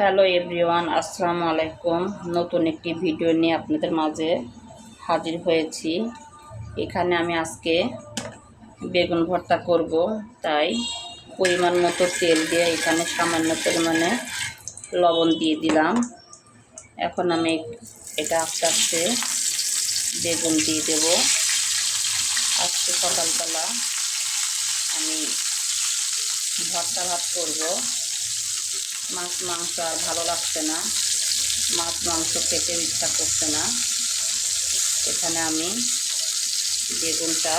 Hello everyone, আসসালামু আলাইকুম। নতুন একটি ভিডিও নিয়ে আপনাদের মাঝে হাজির হয়েছি। এখানে আমি আজকে বেগুন ভর্তা করব। তাই পরিমাণ মতো তেল দিয়ে এখানে সামান্য পরিমাণে লবণ দিয়ে দিলাম। এখন আমি এটা আস্তে আস্তে বেগুন দিয়ে দেব। আজকে সকালবেলা আমি ভর্তা ভাত করব। মাছ, মাংস আর ভালো লাগছে না। মাছ, মাংস খেতে ইচ্ছা করছে না। এখানে আমি বেগুনটা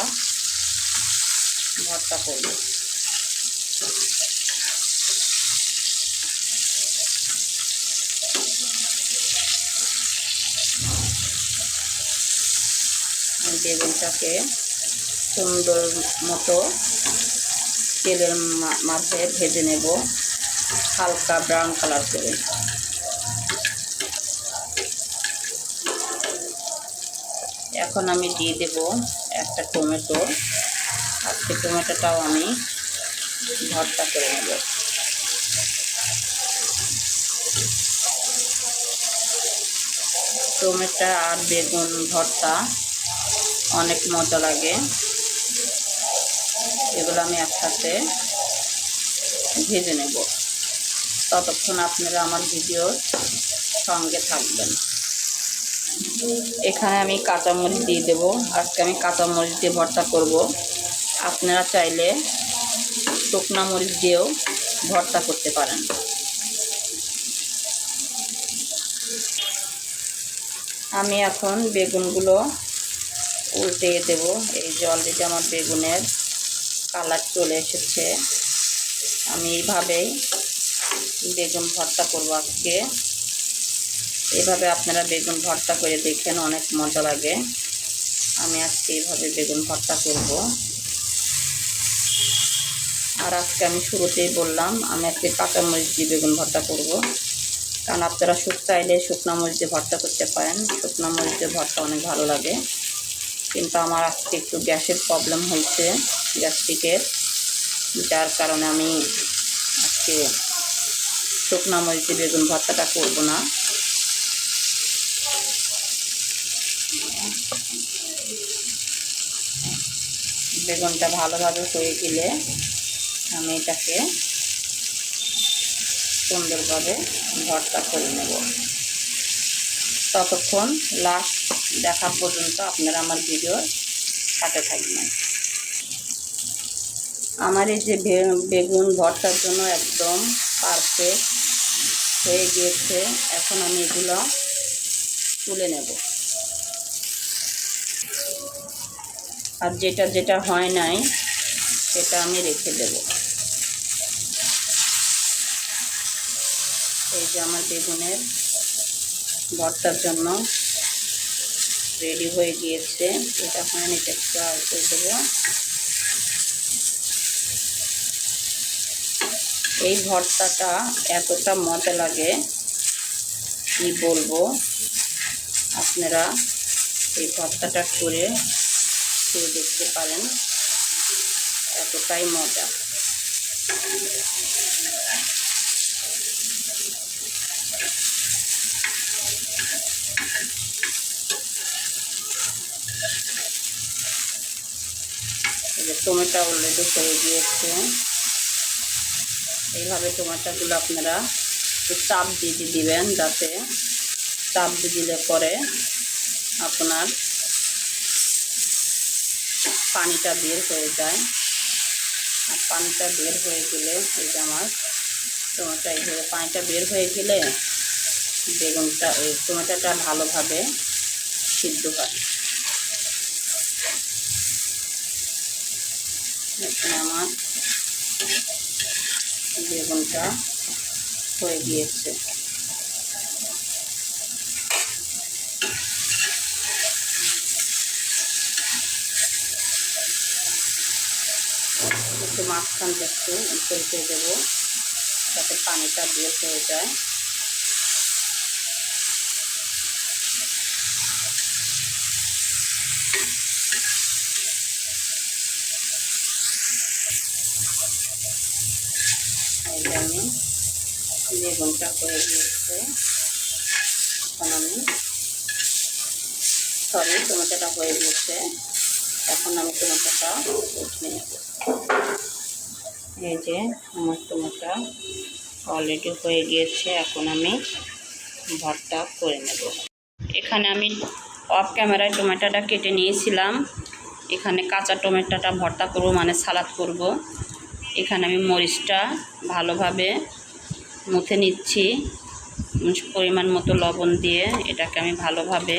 ভর্তা করব। বেগুনটাকে সুন্দর মতো তেলের মাঝে ভেজে নেব। হালকা ব্রাউন কালার করে এখন আমি দিয়ে দেব একটা টমেটো। আজকে টমেটোটাও আমি ভর্তা করে নেব। টমেটো আর বেগুন ভর্তা অনেক মজা লাগে। এগুলো আমি একসাথে ভেজে নেব। ততক্ষণ আপনারা আমার ভিডিওর সঙ্গে থাকবেন। এখানে আমি কাঁচামরিচ দিয়ে দেব। আজকে আমি কাঁচামরিচ দিয়ে ভর্তা করব। আপনারা চাইলে শুকনা মরিচ দিয়েও ভর্তা করতে পারেন। আমি এখন বেগুনগুলো উল্টে দেব। এই যে অলরেডি আমার বেগুনের কালার চলে এসেছে। আমি এইভাবেই বেগুন ভর্তা করব আজকে। এভাবে আপনারা বেগুন ভর্তা করে দেখেন, অনেক মজা লাগে। আমি আজকে এইভাবে বেগুন ভর্তা করব। আর আজকে আমি শুরুতেই বললাম, আমি আজকে কাঁচামরিচ দিয়ে বেগুন ভর্তা করব। কারণ আপনারা শুক চাইলে শুকনো মরিচ ভর্তা করতে পারেন। শুকনো মরিচ ভর্তা অনেক ভালো লাগে। কিন্তু আমার আজকে একটু গ্যাসের প্রবলেম হয়েছে, গ্যাস্ট্রিকের। যার কারণে আমি আজকে শুকনা মরিচে বেগুন ভর্তাটা করব না। বেগুনটা ভালোভাবে হয়ে গেলে আমি এটাকে সুন্দরভাবে ভর্তা করে নেব। ততক্ষণ লাস্ট দেখা পর্যন্ত আপনারা আমার ভিডিওর সাথে থাকবেন। আমার এই যে বেগুন ভর্তার জন্য একদম পারফেক্ট হয়ে গিয়েছে। এখন আমি এগুলো তুলে নেব। আর যেটা যেটা হয় নাই, সেটা আমি রেখে দেব। এই যে আমার বেগুনের ভর্তার জন্য রেডি হয়ে গিয়েছে। এটা এখন আমি একটু করে দেবো। এই ভর্তাটা এতটা মজা লাগে, কি বলব? আপনারা এই ভর্তাটা করে খেয়ে দেখতে পারেন, এতটাই মজা। টমেটো অলরেডি হয়ে গিয়েছে। এইভাবে টমাটাগুলো আপনারা চাপ দিয়ে দিবেন যাতে চাপ দিয়ে দিলে পরে আপনার পানিটা বের হয়ে যায়। আর পানিটা বের হয়ে গেলে এই যে আমার টমেটো এইভাবে পানিটা বের হয়ে গেলে বেগুনটা, এই টমেটোটা ভালোভাবে সিদ্ধ হয়। আমার বেগুনটা হয়ে গিয়েছে। একটু মাঝখান একটু উল্টে দেবো যাতে পানিটা বের হয়ে যায়। এই আমি বেগুনটা হয়ে গিয়েছে এখন আমি সরি, টমেটোটা হয়ে গিয়েছে এখন আমি টমেটোটা উঠিয়ে নেব। এই যে আমার টমেটো অলরেডি হয়ে গিয়েছে, এখন আমি ভর্তা করে নেব। এখানে আমি অফ ক্যামেরায় টমেটোটা কেটে নিয়েছিলাম। এখানে কাঁচা টমেটোটা ভর্তা করব মানে সালাদ করব। এখানে আমি মরিচটা ভালোভাবে মুথে নিচ্ছি পরিমাণ মতো লবণ দিয়ে এটাকে আমি ভালোভাবে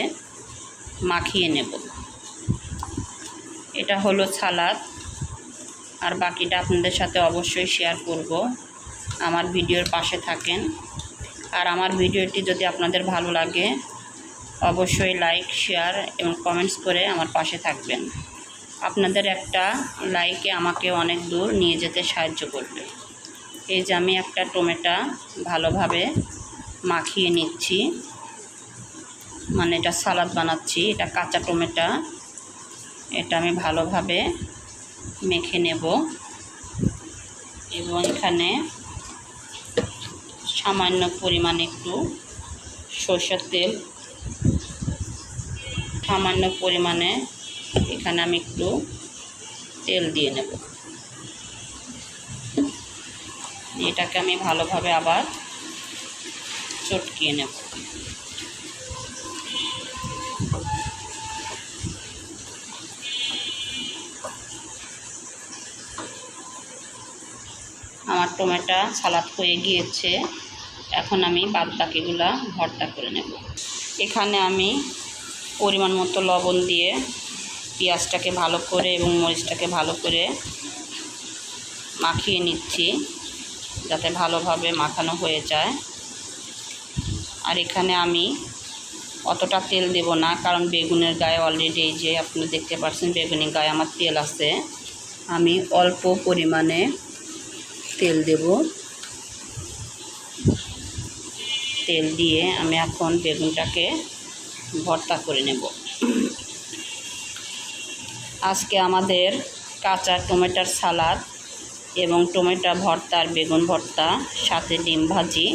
মাখিয়ে নেব। এটা হলো সালাদ। আর বাকিটা আপনাদের সাথে অবশ্যই শেয়ার করব। আমার ভিডিওর পাশে থাকেন। আর আমার ভিডিওটি যদি আপনাদের ভালো লাগে, অবশ্যই লাইক, শেয়ার এবং কমেন্টস করে আমার পাশে থাকবেন। আপনাদের একটা লাইকে আমাকে অনেক দূর নিয়ে যেতে সাহায্য করবে। এই যে আমি একটা টমেটো ভালোভাবে মাখিয়ে নিচ্ছি। মানে এটা সালাদ বানাচ্ছি, এটা কাঁচা টমেটো। এটা আমি ভালোভাবে মেখে নেব। এবং এখানে সামান্য পরিমাণে একটু সরষের তেল, সামান্য পরিমাণে এখানে আমি একটু তেল দিয়ে নেব। এটাকে আমি ভালোভাবে আবার চটকিয়ে নেব। আমার টমেটো সালাদ হয়ে গিয়েছে। এখন আমি বাদ বাকিগুলা ভর্তা করে নেব। এখানে আমি পরিমাণ মতো লবণ দিয়ে পেঁয়াজটাকে ভালো করে এবং মরিচটাকে ভালো করে মাখিয়ে নিচ্ছি, যাতে ভালোভাবে মাখানো হয়ে যায়। আর এখানে আমি অতটা তেল দেব না, কারণ বেগুনের গায়ে অলরেডি এই যে আপনি দেখতে পাচ্ছেন বেগুনের গায়ে আমার তেল আছে। আমি অল্প পরিমাণে তেল দেব। তেল দিয়ে আমি এখন বেগুনটাকে ভর্তা করে নেব। আজকে আমাদের কাঁচা টমেটোর সালাদ এবং টমেটো ভর্তা আর বেগুন ভর্তা, সাথে ডিম ভাজি।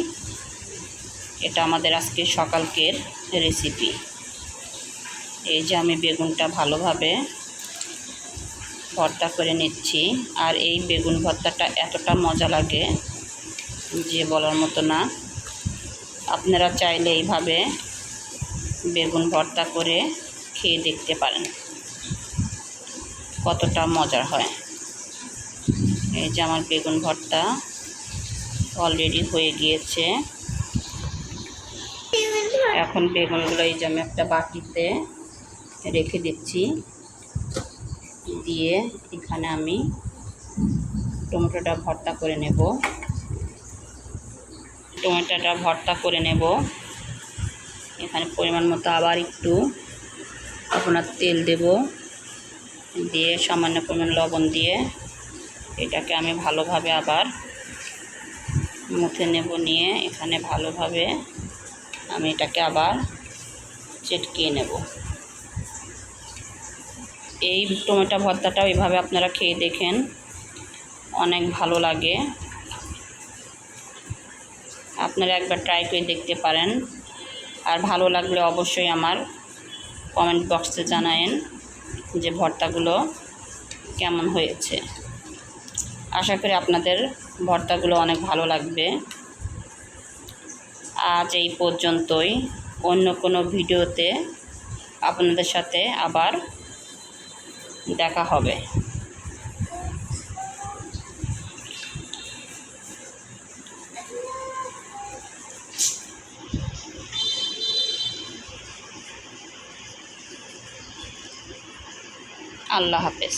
এটা আমাদের আজকে সকালকের রেসিপি এই যে আমি বেগুনটা ভালোভাবে ভর্তা করে নিচ্ছি। আর এই বেগুন ভর্তাটা এতটা মজা লাগে যে বলার মতো না। আপনারা চাইলে এইভাবে বেগুন ভর্তা করে খেয়ে দেখতে পারেন। কতটা মজার হয়। এই যে আমার বেগুন ভর্তা অলরেডি হয়ে গিয়েছে। এখন বেগুনগুলো এই যে আমি একটা বাটিতে রেখে দিচ্ছি। দিয়ে এখানে আমি টমেটোটা ভর্তা করে নেব। টমেটোটা ভর্তা করে নেব। এখানে পরিমাণ মতো আবার একটু আপনার তেল দেব। দিয়ে, সামান্য পরিমাণ লবণ দিয়ে এটাকে আমি ভালোভাবে আবার মুখে নেব নিয়ে, এখানে ভালোভাবে আমি এটাকে আবার চেটকিয়ে নেব। এই টমেটো ভর্তাটাও এভাবে আপনারা খেয়ে দেখেন, অনেক ভালো লাগে। আপনারা একবার ট্রাই করে দেখতে পারেন। আর ভালো লাগলে অবশ্যই আমার কমেন্ট বক্সে জানায়েন। যে ভর্তাগুলো কেমন হয়েছে। আশা করি আপনাদের ভর্তাগুলো অনেক ভালো লাগবে। আজ এই পর্যন্তই। অন্য কোনো ভিডিওতে আপনাদের সাথে আবার দেখা হবে। আল্লাহ হাফেজ।